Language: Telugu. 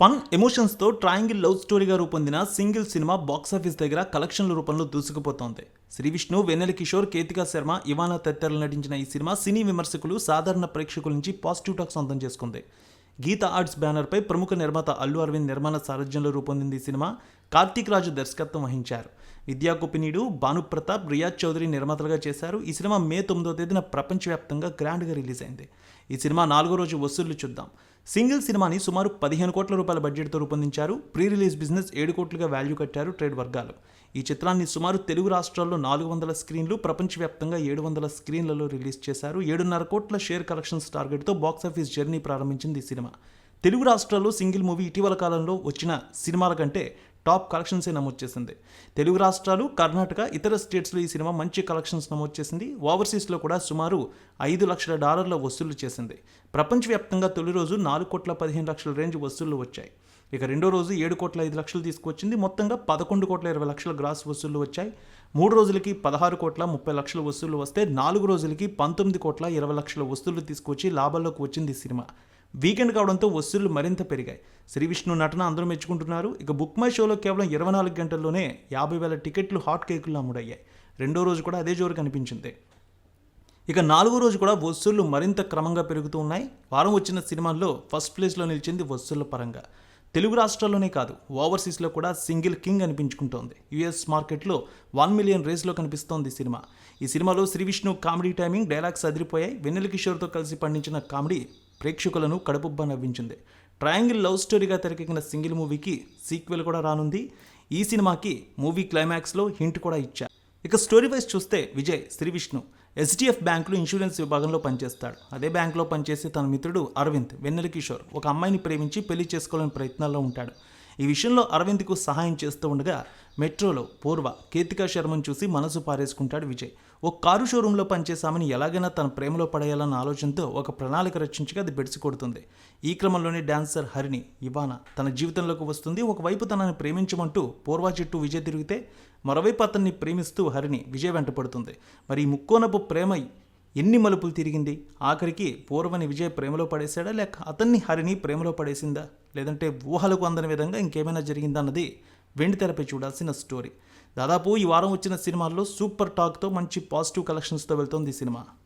ఫన్ ఎమోషన్స్తో ట్రయాంగిల్ లవ్ స్టోరీగా రూపొందిన సింగిల్ సినిమా బాక్సాఫీస్ దగ్గర కలెక్షన్ల రూపంలో దూసుకుపోతోంది. శ్రీ విష్ణు వెన్నెల కిషోర్ కేతికా శర్మ ఇవానా తదితరులు నటించిన ఈ సినిమా సినీ విమర్శకులు సాధారణ ప్రేక్షకుల నుంచి పాజిటివ్ టాక్ సొంతం చేసుకుంది. గీత ఆర్ట్స్ బ్యానర్పై ప్రముఖ నిర్మాత అల్లు అరవింద్ నిర్మాణ సారథ్యంలో రూపొందింది ఈ సినిమా. కార్తీక్ రాజు దర్శకత్వం వహించారు. విద్యా కుపినీడు భానుప్రతాప్ రియాజ్ చౌదరి నిర్మాతలుగా చేశారు. ఈ సినిమా మే తొమ్మిదో తేదీన ప్రపంచవ్యాప్తంగా గ్రాండ్గా రిలీజ్ అయింది. ఈ సినిమా నాలుగో రోజు వసూళ్ళు చూద్దాం. సింగిల్ సినిమాని సుమారు పదిహేను కోట్ల రూపాయల బడ్జెట్తో రూపొందించారు. ప్రీ రిలీజ్ బిజినెస్ ఏడు కోట్లుగా వాల్యూ కట్టారు ట్రేడ్ వర్గాలు. ఈ చిత్రాన్ని సుమారు తెలుగు రాష్ట్రాల్లో నాలుగు వందల స్క్రీన్లు ప్రపంచవ్యాప్తంగా ఏడు వందల స్క్రీన్లలో రిలీజ్ చేశారు. ఏడున్నర కోట్ల షేర్ కలెక్షన్స్ టార్గెట్తో బాక్సాఫీస్ జర్నీ ప్రారంభించింది ఈ సినిమా. తెలుగు రాష్ట్రాల్లో సింగిల్ మూవీ ఇటీవల కాలంలో వచ్చిన సినిమాల కంటే టాప్ కలెక్షన్సే నమోదు చేసింది. తెలుగు రాష్ట్రాలు కర్ణాటక ఇతర స్టేట్స్లో ఈ సినిమా మంచి కలెక్షన్స్ నమోదు చేసింది. ఓవర్సీస్లో కూడా సుమారు ఐదు లక్షల డాలర్ల వసూళ్ళు చేసింది. ప్రపంచవ్యాప్తంగా తొలి రోజు నాలుగు కోట్ల పదిహేను లక్షల రేంజ్ వసూళ్ళు వచ్చాయి. ఇక రెండో రోజు ఏడు కోట్ల ఐదు లక్షలు తీసుకొచ్చింది మొత్తంగా పదకొండు కోట్ల ఇరవై లక్షల గ్రాస్ వసూళ్ళు వచ్చాయి. మూడు రోజులకి పదహారు కోట్ల ముప్పై లక్షల వసూళ్ళు వస్తే నాలుగు రోజులకి పంతొమ్మిది కోట్ల ఇరవై లక్షల వసూళ్ళు తీసుకొచ్చి లాభాల్లోకి వచ్చింది ఈ సినిమా. వీకెండ్ కావడంతో వసూళ్ళు మరింత పెరిగాయి. శ్రీ విష్ణు నటన అందరూ మెచ్చుకుంటున్నారు. ఇక బుక్ మై షోలో కేవలం ఇరవై నాలుగు గంటల్లోనే యాభై వేల టికెట్లు హాట్ కేకులు అమ్ముడయ్యాయి రెండో రోజు కూడా అదే జోరు కనిపించింది. ఇక నాలుగో రోజు కూడా వసూళ్ళు మరింత క్రమంగా పెరుగుతూ ఉన్నాయి. వారం వచ్చిన సినిమాల్లో ఫస్ట్ ప్లేస్లో నిలిచింది వసూళ్ళ పరంగా. తెలుగు రాష్ట్రాల్లోనే కాదు ఓవర్సీస్లో కూడా సింగిల్ కింగ్ అనిపించుకుంటోంది. యుఎస్ మార్కెట్లో వన్ మిలియన్ రేస్లో కనిపిస్తోంది ఈ సినిమా. ఈ సినిమాలో Sree Vishnu comedy timing dialogues అదిరిపోయాయి. Vennela కిషోర్తో కలిసి పండించిన కామెడీ ప్రేక్షకులను కడుపుబ్బా నవ్వించింది. ట్రయాంగిల్ లవ్ స్టోరీగా తెరకెక్కిన సింగిల్ మూవీకి సీక్వెల్ కూడా రానుంది. ఈ సినిమాకి మూవీ క్లైమాక్స్లో హింట్ కూడా ఇచ్చారు. ఇక స్టోరీ వైజ్ చూస్తే విజయ్ శ్రీ విష్ణు ఎస్డిఎఫ్ బ్యాంకులో ఇన్సూరెన్స్ విభాగంలో పనిచేస్తాడు. అదే బ్యాంకులో పనిచేసే తన మిత్రుడు అరవింద్ వెన్నెల కిషోర్ ఒక అమ్మాయిని ప్రేమించి పెళ్ళి చేసుకోవాలని ప్రయత్నాల్లో ఉంటాడు. ఈ విషయంలో అరవింద్కు సహాయం చేస్తూ ఉండగా మెట్రోలో పూర్వ కేతికా శర్మను చూసి మనసు పారేసుకుంటాడు విజయ్. ఓ కారు షోరూంలో పనిచేసామని ఎలాగైనా తన ప్రేమలో పడేయాలన్న ఆలోచనతో ఒక ప్రణాళిక రచించగా అది బెడిసి కొడుతుంది. ఈ క్రమంలోనే డాన్సర్ హరిణి ఇవానా తన జీవితంలోకి వస్తుంది. ఒకవైపు తనని ప్రేమించమంటూ పూర్వ చుట్టూ విజయ్ తిరిగితే మరోవైపు అతన్ని ప్రేమిస్తూ హరిణి విజయ్ వెంటపడుతుంది. మరి ఈ ముక్కోనపు ప్రేమ ఎన్ని మలుపులు తిరిగింది? ఆఖరికి పూర్వని విజయ్ ప్రేమలో పడేశాడా? లేక అతన్ని హరిని ప్రేమలో పడేసిందా? లేదంటే ఊహలకు అందని విధంగా ఇంకేమైనా జరిగిందా అన్నది వెండి తెరపై చూడాల్సిన స్టోరీ దాదాపు ఈ వారం వచ్చిన సినిమాల్లో సూపర్ టాక్తో మంచి పాజిటివ్ కలెక్షన్స్తో వెళ్తోంది ఈ సినిమా.